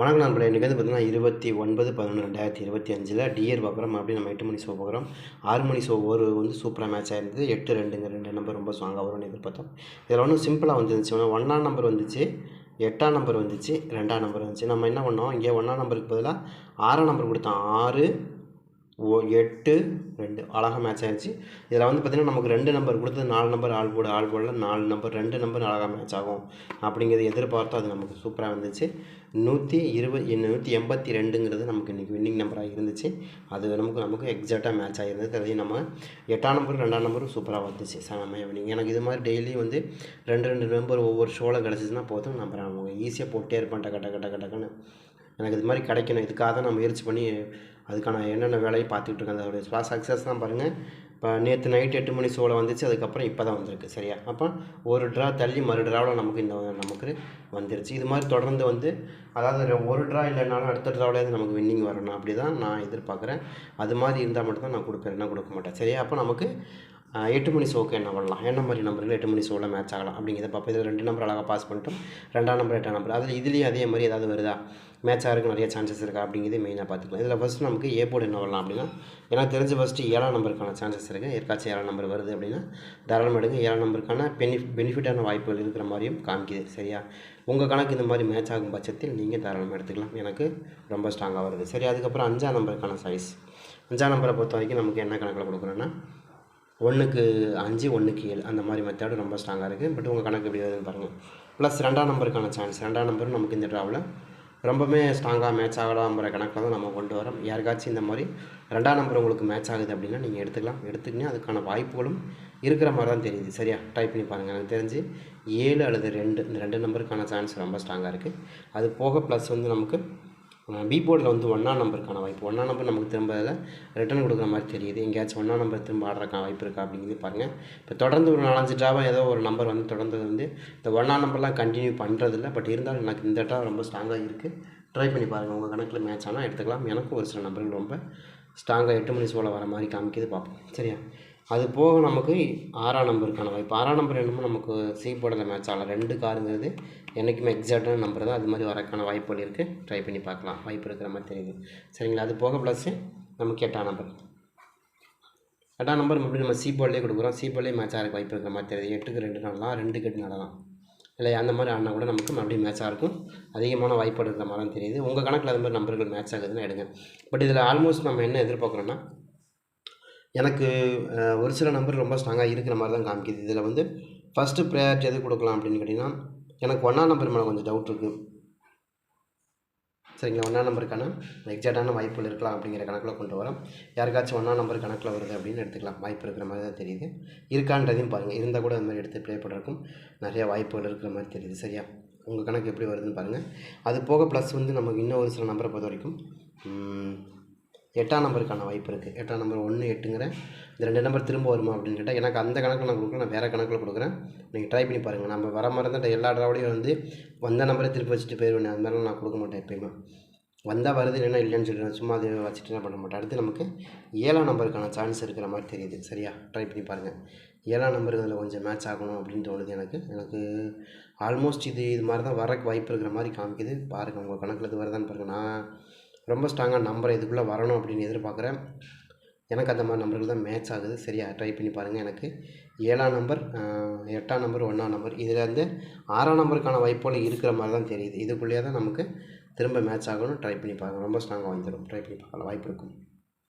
வணக்கம் நண்பர்களே இன்றைக்கி வந்து பார்த்தீங்கன்னா இருபத்தி ஒன்பது பதினொன்று ரெண்டாயிரத்தி இருபத்தி அஞ்சில் டிஎர் பார்க்குறோம். அப்படி நம்ம எட்டு மணி ஷோ பார்க்குறோம் ஆறு மணி ஷோ ஒரு வந்து சூப்பராக மேட்ச் ஆயிருந்தது. எட்டு ரெண்டுங்க ரெண்டு நம்பர் ரொம்ப ஸ்ட்ராங்காக வரும்னு எதிர்பார்த்தோம். இதில் ஒன்றும் சிம்பிளாக வந்துருந்துச்சு. ஒன்று ஒன்றாம் நம்பர் வந்துச்சு எட்டாம் நம்பர் வந்துச்சு ரெண்டாம் நம்பர் வந்துச்சு. நம்ம என்ன பண்ணோம்? இங்கே ஒன்றாம் நம்பருக்கு பதிலாக ஆறாம் நம்பர் கொடுத்தோம். ஆறு ஓ எட்டு ரெண்டு அழகாக மேட்ச் ஆகிடுச்சு இதில் வந்து பார்த்திங்கன்னா நமக்கு ரெண்டு நம்பர் கொடுத்தது நாலு நம்பர் ஆள் போடு ஆள் போடல நாலு நம்பர் ரெண்டு நம்பர் அழகாக மேட்ச் ஆகும். அப்படிங்கிறது எதிர்பார்த்தோம் அது நமக்கு சூப்பராக வந்துச்சு நூற்றி இருபது நூற்றி எண்பத்தி ரெண்டுங்கிறது நமக்கு இன்றைக்கி வின்னிங் நம்பராக இருந்துச்சு. அது நமக்கு நமக்கு எக்ஸாக்டாக மேட்ச் ஆகிருந்தது அதையும் நம்ம எட்டாம் நம்பர் ரெண்டாம் நம்பரும் சூப்பராக வந்துச்சு. செமையாக வின்னிங் எனக்கு இது மாதிரி டெய்லி வந்து ரெண்டு ரெண்டு நம்பர் ஒவ்வொரு ஷோவில் கிடச்சிச்சின்னா போதும். நம்ம அவங்க ஈஸியாக போட்டே இருப்பேன் டக்கு டக்கு டக்கு டக்குன்னு எனக்கு இது மாதிரி கிடைக்கணும். இதுக்காக தான் நான் முயற்சி பண்ணி அதுக்கான என்னென்ன வேலையை பார்த்துக்கிட்டு இருக்கேன். அதோடைய ஸ்பா சக்ஸஸ் தான் பாருங்கள் இப்போ நேற்று நைட் எட்டு மணி ஷோவில் வந்துச்சு. அதுக்கப்புறம் இப்போ தான் வந்திருக்கு. சரியா? அப்போ ஒரு ட்ரா தள்ளி மறு ட்ராவில் நமக்கு இந்த நமக்கு வந்துருச்சு. இது மாதிரி தொடர்ந்து வந்து அதாவது ஒரு ட்ரா இல்லைனாலும் அடுத்த ட்ராவிலேருந்து நமக்கு வின்னிங் வரணும். அப்படி தான் நான் எதிர்பார்க்குறேன். அது மாதிரி இருந்தால் மட்டும்தான் நான் கொடுப்பேன். என்ன கொடுக்க மாட்டேன். சரியா? அப்போ நமக்கு எட்டு மணி ஷோக்கு என்ன பண்ணலாம்? என்ன மாதிரி நம்பர்கள் எட்டு மணி ஷோவில் மேட்ச் ஆகலாம்? அப்படிங்கிறத பார்ப்போம். இதில் ரெண்டு நம்பர் அழகாக பாஸ் பண்ணிட்டோம். ரெண்டாம் நம்பர் எட்டாம் நம்பர் அதில் இதுலேயும் அதே மாதிரி ஏதாவது வருதா? மேட்ச் ஆகிறதுக்கு நிறைய சான்சஸ் இருக்கா? அப்படிங்கிறது மெயினாக பார்த்துக்கலாம். இதில் ஃபஸ்ட்டு நமக்கு ஏ போர்டு என்ன வரலாம் அப்படின்னா எனக்கு தெரிஞ்ச ஃபஸ்ட்டு ஏழாம் நம்பருக்கான சான்சஸ் இருக்குது ஏற்காச்சும் ஏழாம் நம்பர் வருது அப்படின்னா தாராளம் எடுங்க. ஏழாம் நம்பருக்கான பெனி பெனிஃபிட்டான வாய்ப்புகள் இருக்கிற மாதிரியும் காமிக்குது. சரியா? உங்கள் கணக்கு இந்த மாதிரி மேட்ச் ஆகும் பட்சத்தில் நீங்கள் தாராளமாக எடுத்துக்கலாம். எனக்கு ரொம்ப ஸ்ட்ராங்காக வருது. சரி அதுக்கப்புறம் அஞ்சாம் நம்பருக்கான சைஸ் அஞ்சாம் நம்பரை பொறுத்த வரைக்கும் நமக்கு என்ன கணக்கில் கொடுக்குறோன்னா ஒன்றுக்கு அஞ்சு ஒன்றுக்கு ஏழு. அந்த மாதிரி மெத்தேடு ரொம்ப ஸ்ட்ராங்காக இருக்குது பட் உங்கள் கணக்கு எப்படி வருதுன்னு பாருங்கள் ப்ளஸ் ரெண்டாம் நம்பருக்கான சான்ஸ் ரெண்டாம் நம்பரும் நமக்கு இந்த ட்ராவில் ரொம்பவுமே ஸ்ட்ராங்காக மேட்ச் ஆகலாம்ங்கிற கணக்கில் தான் நம்ம கொண்டு வரோம். யாருக்காச்சும் இந்த மாதிரி ரெண்டாம் நம்பர் உங்களுக்கு மேட்ச் ஆகுது அப்படின்னா நீங்கள் எடுத்துக்கலாம். எடுத்துக்கினே அதுக்கான வாய்ப்புகளும் இருக்கிற மாதிரி தான் தெரியுது. சரியா? டைப் பண்ணி பாருங்கள் எனக்கு தெரிஞ்சு ஏழு அல்லது ரெண்டு இந்த ரெண்டு நம்பருக்கான சான்ஸ் ரொம்ப ஸ்ட்ராங்காக இருக்குது அது போக ப்ளஸ் வந்து நமக்கு பி போர்டில் வந்து ஒன்றா நம்பருக்கான வாய்ப்பு. ஒன்றா நம்பர் நமக்கு திரும்ப அதில் ரிட்டர்ன் கொடுக்குற மாதிரி தெரியுது. எங்கேயாச்சும் ஒன்றா நம்பர் திரும்ப ஆடுறக்கான வாய்ப்பு இருக்கா அப்படிங்கிறது பாருங்கள் இப்போ தொடர்ந்து ஒரு நாலஞ்சு ட்ராவாக ஏதோ ஒரு நம்பர் வந்து தொடர்ந்து வந்து இந்த ஒன்றா நம்பர்லாம் கண்டினியூ பண்ணுறதில்ல பட் இருந்தாலும் எனக்கு இந்த ட்ரா ரொம்ப ஸ்ட்ராங்காக இருக்குது ட்ரை பண்ணி பாருங்கள் உங்கள் கணக்கில் மேட்ச் ஆனால் எடுத்துக்கலாம். எனக்கும் ஒரு சில நம்பர்கள் ரொம்ப ஸ்ட்ராங்காக எட்டு மணி சோழ வர மாதிரி காமிக்கிது பார்ப்போம் சரியா? அது போக நமக்கு ஆறாம் நம்பருக்கான வாய்ப்பு. ஆறாம் நம்பர் என்னமோ நமக்கு சி போர்டில் மேட்ச் ஆகலாம் ரெண்டு காருங்கிறது என்றைக்குமே எக்ஸாக்டான நம்பர் தான். அது மாதிரி வரக்கான வாய்ப்புகள் இருக்குது ட்ரை பண்ணி பார்க்கலாம். வாய்ப்பு இருக்கிற மாதிரி தெரியுது. சரிங்களா? அது போக ப்ளஸ்ஸு நமக்கு எட்டாம் நம்பர் எட்டாம் நம்பர் மறுபடியும் நம்ம சி போர்ட்லேயே கொடுக்குறோம். சி போர்ட்லேயே மேட்ச் ஆகிறக்கு வாய்ப்பு இருக்கிற மாதிரி தெரியுது. எட்டுக்கு ரெண்டு நாளலாம் ரெண்டுக்கு எட்டு நாளலாம் இல்லை அந்த மாதிரி ஆடினா கூட நமக்கு மறுபடியும் மேட்சாக இருக்கும் அதிகமான வாய்ப்பு இருக்கிற மாதிரி தான் தெரியுது. உங்கள் கணக்கில் அது மாதிரி நம்பர்கள் மேட்ச் ஆகுதுன்னு எடுங்க. பட் இதில் ஆல்மோஸ்ட் நம்ம என்ன எதிர்பார்க்குறோன்னா எனக்கு ஒரு சில நம்பர் ரொம்ப ஸ்ட்ராங்காக இருக்கிற மாதிரி தான் காமிக்குது. இதில் வந்து ஃபஸ்ட்டு ப்ரையாரிட்டி எது கொடுக்கலாம் அப்படின்னு கேட்டிங்கன்னா எனக்கு ஒன்றா நம்பர் மேலே கொஞ்சம் டவுட் இருக்குது சரிங்களா ஒன்றா நம்பருக்கான எக்ஸாக்டான வாய்ப்புகள் இருக்கலாம் அப்படிங்கிற கணக்கில் கொண்டு வரோம். யாருக்காச்சும் ஒன்றா நம்பர் கணக்கில் வருது அப்படின்னு எடுத்துக்கலாம். வாய்ப்பு இருக்கிற மாதிரி தான் தெரியுது. இருக்கான்றதையும் பாருங்கள் இருந்தால் கூட அது மாதிரி எடுத்து ப்ளே பண்ணுறக்கும் நிறைய வாய்ப்புகள் இருக்கிற மாதிரி தெரியுது. சரியா? உங்கள் கணக்கு எப்படி வருதுன்னு பாருங்கள் அது போக ப்ளஸ் வந்து நமக்கு இன்னும் ஒரு சில நம்பரை பொறுத்த வரைக்கும் எட்டாம் நம்பருக்கான வாய்ப்பு இருக்குது எட்டாம் நம்பர் ஒன்று எட்டுங்கிற இந்த ரெண்டு நம்பர் திரும்ப வருமா அப்படின்னு கேட்டால் எனக்கு அந்த கணக்கில் நான் கொடுக்கல நான் வேறு கணக்கில் கொடுக்குறேன். நீங்கள் ட்ரை பண்ணி பாருங்கள் நம்ம வர மாதிரி தான் எல்லா ட்ராவலையும் வந்து வந்த நம்பரை திருப்பி வச்சுட்டு போயிடுவேன் அது மாதிரிலாம் நான் கொடுக்க மாட்டேன் எப்பயுமே. வந்தால் வருது இல்லைன்னா இல்லைன்னு சொல்லிடுவேன். சும்மா அது வச்சுட்டு என்ன பண்ண மாட்டேன். அடுத்து நமக்கு ஏழாம் நம்பருக்கான சான்ஸ் இருக்கிற மாதிரி தெரியுது. சரியா? ட்ரை பண்ணி பாருங்கள் ஏழாம் நம்பருக்கு அதில் கொஞ்சம் மேட்ச் ஆகணும் அப்படின்னு தோணுது எனக்கு. எனக்கு ஆல்மோஸ்ட் இது இது மாதிரி தான் வரக்கு வாய்ப்பு இருக்கிற மாதிரி காமிக்குது. பாருங்கள் உங்கள் கணக்கில் இது வருதான்னு பாருங்கள் நான் ரொம்ப ஸ்ட்ராங்காக நம்பரை இதுக்குள்ளே வரணும் அப்படின்னு எதிர்பார்க்குறேன். எனக்கு அந்த மாதிரி நம்பர்கள் தான் மேட்ச் ஆகுது. சரியாக ட்ரை பண்ணி பாருங்கள் எனக்கு. ஏழாம் நம்பர் எட்டாம் நம்பர் ஒன்றாம் நம்பர் இதில் வந்து ஆறாம் நம்பருக்கான வாய்ப்புகள் இருக்கிற மாதிரி தான் தெரியுது. இதுக்குள்ளேயே தான் நமக்கு திரும்ப மேட்ச் ஆகணும் ட்ரை பண்ணி பாருங்கள் ரொம்ப ஸ்ட்ராங்காக வந்துடும் ட்ரை பண்ணி பார்க்கலாம். வாய்ப்பு இருக்கும்.